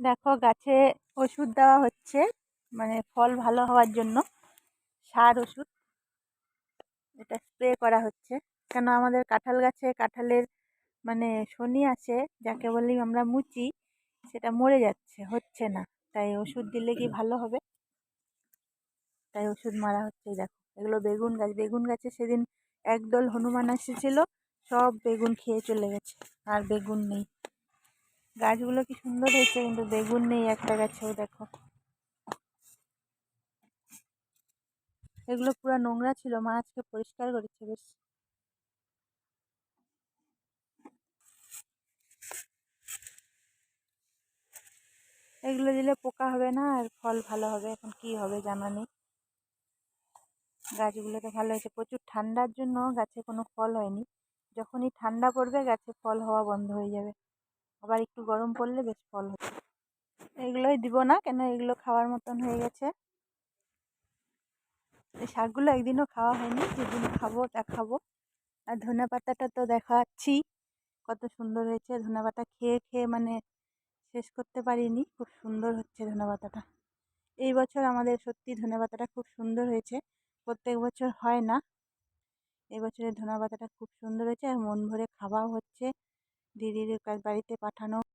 দেখো গাছে ওষুধ দেওয়া হচ্ছে মানে ফল ভালো হওয়ার জন্য। সার ওষুধ, এটা স্প্রে করা হচ্ছে। কেন আমাদের কাঁঠাল গাছে, কাঁঠালের মানে শনি আছে, যাকে বলি আমরা মুচি, সেটা মরে যাচ্ছে, হচ্ছে না। তাই ওষুধ দিলে কি ভালো হবে? তাই ওষুধ মারা হচ্ছে দেখো। এগুলো বেগুন গাছ, বেগুন গাছে সেদিন একদল হনুমান এসেছিল, সব বেগুন খেয়ে চলে গেছে, আর বেগুন নেই। গাছগুলো কি সুন্দর হয়েছে, কিন্তু বেগুন নেই একটা গাছেও, দেখো। এগুলো পুরো নোংরা ছিল, মা আজকে পরিষ্কার করেছে, বেশ। এগুলো দিলে পোকা হবে না, আর ফল ভালো হবে, এখন কি হবে জানা নেই। গাছগুলো তো ভালো হয়েছে, প্রচুর ঠান্ডার জন্য গাছে কোনো ফল হয়নি। যখনই ঠান্ডা পড়বে, গাছে ফল হওয়া বন্ধ হয়ে যাবে। আবার একটু গরম পড়লে বেশ ফল হবে এগুলোই দিব না, কেন এগুলো খাওয়ার মতন হয়ে গেছে। এই শাকগুলো একদিনও খাওয়া হয়নি, যেদিন খাব দেখাবো আর ধনে পাতাটা তো দেখাচ্ছি, কত সুন্দর হয়েছে। ধনে পাতা খেয়ে খেয়ে মানে শেষ করতে পারিনি, খুব সুন্দর হচ্ছে ধনে পাতাটা। এই বছর আমাদের সত্যি ধনে পাতাটা খুব সুন্দর হয়েছে, প্রত্যেক বছর হয় না। এই বছরের ধনে পাতাটা খুব সুন্দর হয়েছে, আর মন ভরে খাওয়াও হচ্ছে। দিদির বাড়িতে পাঠানো